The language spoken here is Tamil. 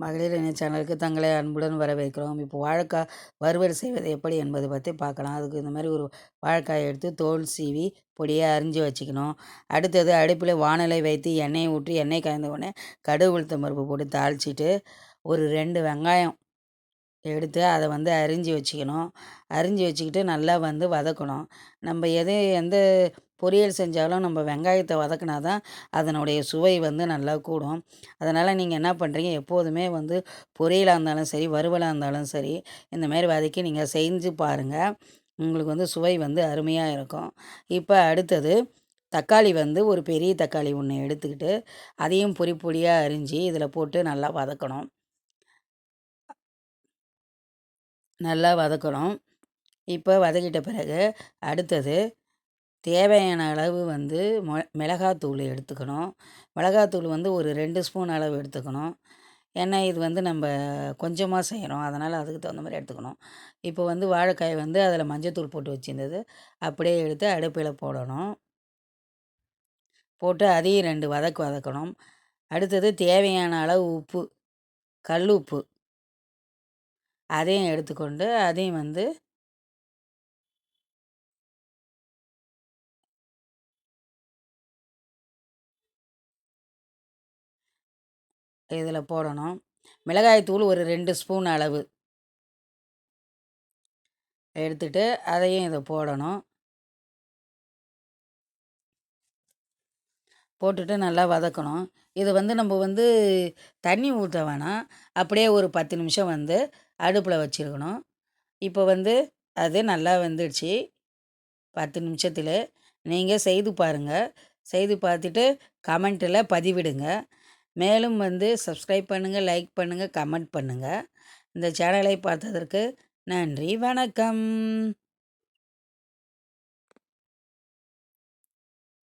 மகளிர் இணைய சேனலுக்கு தங்களை அன்புடன் வரவேற்கிறோம். இப்போ வாழைக்காய் வறுவல் செய்வது எப்படி என்பதை பற்றி பார்க்கலாம். அதுக்கு இந்த மாதிரி ஒரு வாழைக்காயை எடுத்து தோல் சீவி பொடியாக அரிஞ்சு வச்சுக்கணும். அடுத்தது அடுப்பில் வானலை வைத்து எண்ணெயை ஊற்றி எண்ணெய் காய்ந்த உடனே கடுகு உளுத்தம் பருப்பு போட்டு தாளிச்சிட்டு ஒரு ரெண்டு வெங்காயம் எடுத்து அதை வந்து அரிஞ்சு வச்சுக்கணும். அரிஞ்சு வச்சுக்கிட்டு நல்லா வந்து வதக்கணும். நம்ம எது எந்த பொரியல் செஞ்சாலும் நம்ம வெங்காயத்தை வதக்கினா தான் அதனுடைய சுவை வந்து நல்லா கூடும். அதனால் நீங்கள் என்ன பண்ணுறீங்க எப்போதுமே வந்து பொரியலாக இருந்தாலும் சரி வறுவலாக இருந்தாலும் சரி இந்தமாரி வதக்கி நீங்கள் செஞ்சு பாருங்கள் உங்களுக்கு வந்து சுவை வந்து அருமையாக இருக்கும். இப்போ அடுத்தது தக்காளி வந்து ஒரு பெரிய தக்காளி ஒன்று எடுத்துக்கிட்டு அதையும் பொறி பொடியாக அரிஞ்சு இதில் போட்டு நல்லா வதக்கணும். நல்லா வதக்கணும். இப்போ வதக்கிட்ட பிறகு அடுத்தது தேவையான அளவு வந்து மொ மிளகாத்தூள் எடுத்துக்கணும். மிளகாத்தூள் வந்து ஒரு ரெண்டு ஸ்பூன் அளவு எடுத்துக்கணும். ஏன்னா இது வந்து நம்ம கொஞ்சமாக செய்கிறோம் அதனால் அதுக்கு தகுந்த மாதிரி எடுத்துக்கணும். இப்போ வந்து வாழைக்காய் வந்து அதில் மஞ்சத்தூள் போட்டு வச்சுருந்தது. அப்படியே எடுத்து அடுப்பில் போடணும். போட்டு அதையும் ரெண்டு வதக்கு வதக்கணும். அடுத்தது தேவையான அளவு உப்பு கல் உப்பு. அதையும் எடுத்துக்கொண்டு அதையும் வந்து இதில் போடணும். மிளகாய்த்தூள் ஒரு ரெண்டு ஸ்பூன் அளவு. எடுத்துட்டு அதையும் இதை போடணும். போட்டுட்டு நல்லா வதக்கணும். இது வந்து நம்ம வந்து தண்ணி ஊற்ற வேணாம். அப்படியே ஒரு பத்து நிமிஷம் வந்து அடுப்பில் வச்சுருக்கணும். இப்போ வந்து அது நல்லா வெந்துடுச்சு. பத்து நிமிஷத்தில். நீங்கள் செய்து பாருங்கள் செய்து பார்த்துட்டு கமெண்ட்டில் பதிவிடுங்க. மேலும் வந்து சப்ஸ்கிரைப் பண்ணுங்கள் லைக் பண்ணுங்கள் கமெண்ட் பண்ணுங்கள் இந்த சேனலை பார்த்ததற்கு நன்றி வணக்கம்.